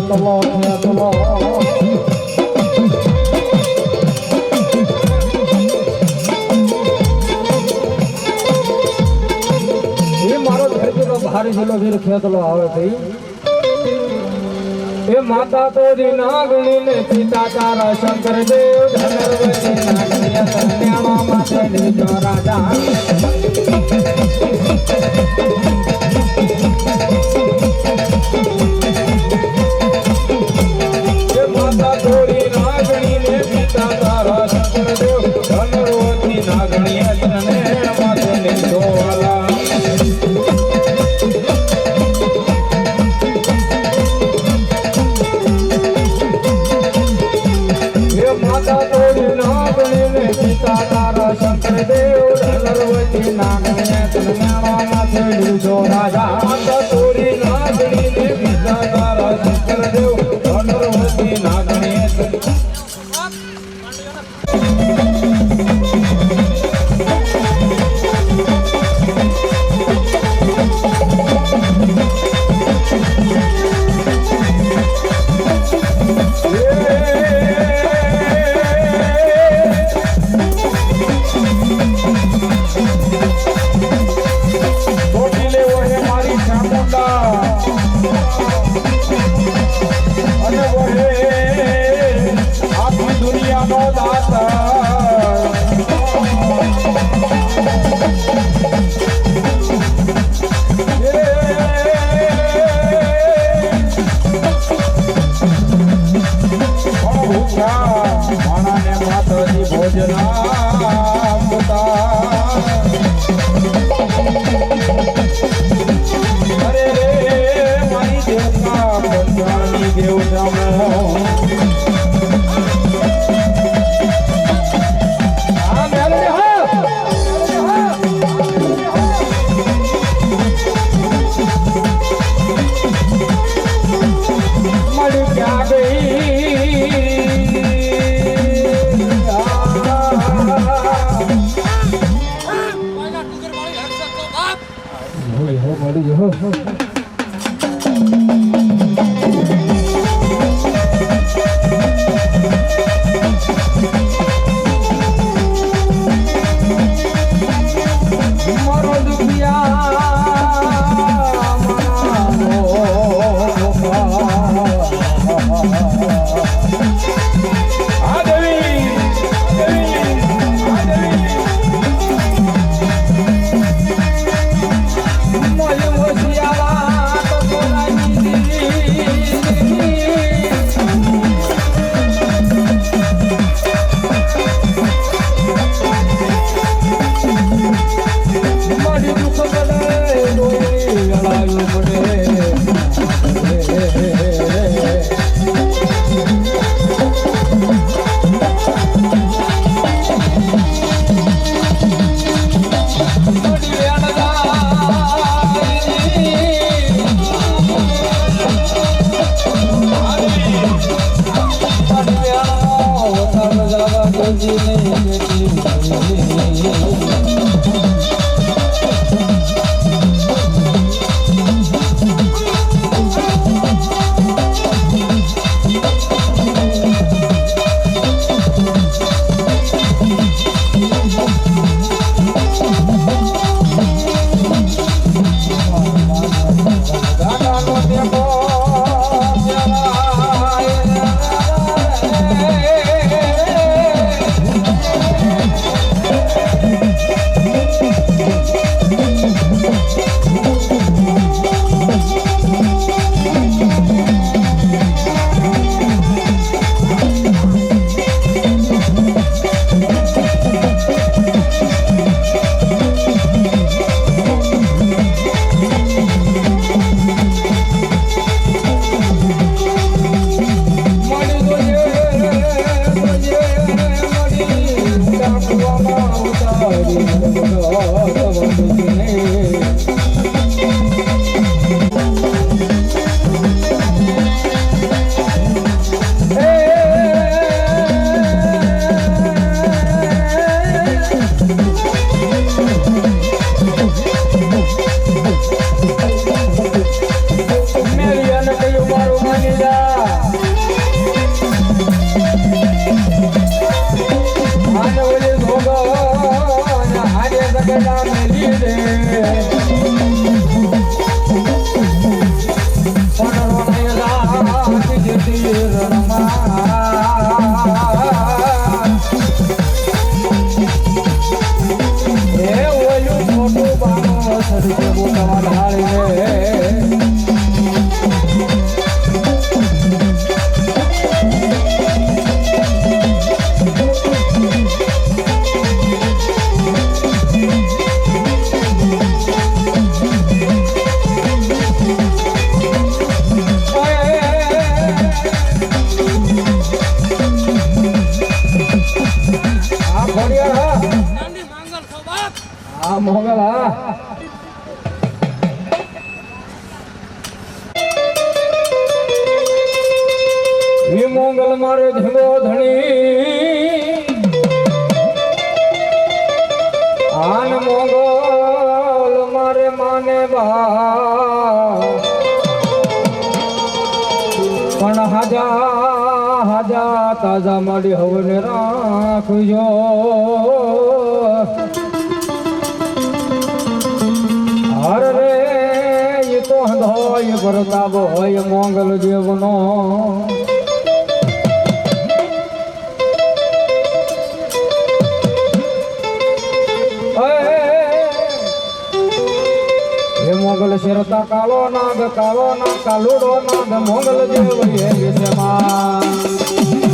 তোলো খেয়া তোলো ભારે છેલ્લો ફેર ખેતલો આવે થઈ એ માતા તો નાગણી ને પિતા તારા શંકરદેવ ધનરવતી નાગણી કન્યામાં માતા ને જો રાજા હારે સગડા મેલી હે મોગલ મારે ધીમો ધણી. આન મોગલ મારે માને બા પણ હાજા હાજા, તાજા મારી હવને રાખજો. હર રે તો હંધોય પ્રતાપ હોય મોંગલ દેવનો શેરતા કાળો નાગ કાળો નાગ કાલુડો નાગ મોગલ દેવ એ વિષમાં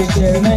Yeah.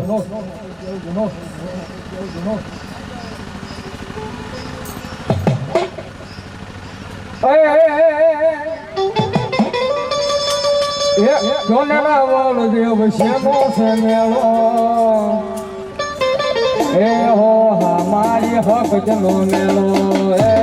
Genoss. Genoss. એ હો હમારી હક જનો મેલો એ